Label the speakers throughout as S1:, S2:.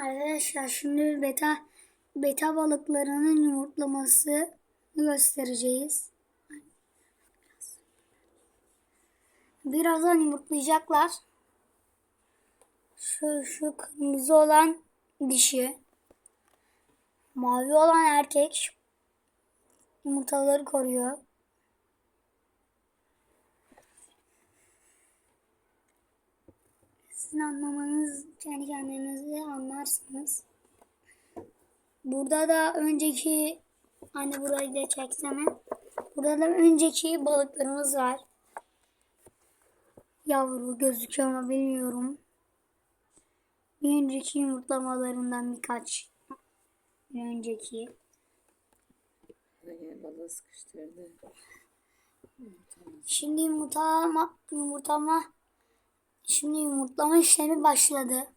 S1: Arkadaşlar şimdi beta beta balıklarının yumurtlaması göstereceğiz. Birazdan yumurtlayacaklar. Şu şu kırmızı olan dişi. Mavi olan erkek yumurtaları koruyor. Sizin anlamanız kendi kendinize anlarsınız. Burada da önceki hani burayı da çeksene. Burada da önceki balıklarımız var. Yavru gözüküyor ama bilmiyorum. Bir önceki yumurtlamalarından birkaç. Bir önceki.
S2: Balığı sıkıştırdı.
S1: Şimdi yumurtlama, yumurtlama şimdi yumurtlama işlemi başladı.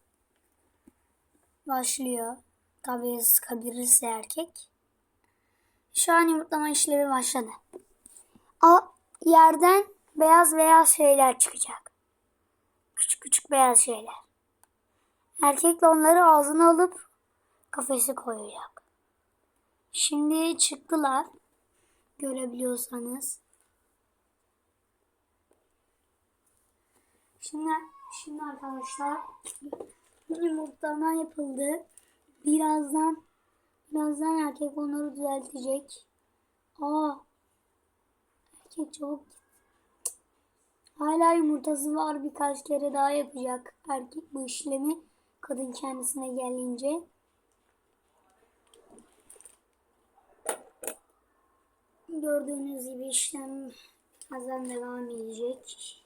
S1: Başlıyor. Tabii sıkabilirse erkek. Şu an yumurtlama işlemi başladı. A, yerden beyaz beyaz şeyler çıkacak. Küçük küçük beyaz şeyler. Erkek de onları ağzına alıp kafese koyacak. Şimdi çıktılar. Görebiliyorsanız. Şimdi, şimdi arkadaşlar yumurtlama yapıldı. Birazdan birazdan erkek onları düzeltecek. Aa erkek çabuk Hala yumurtası var birkaç kere daha yapacak erkek bu işlemi kadın kendisine gelince. Gördüğünüz gibi işlem birazdan devam edecek.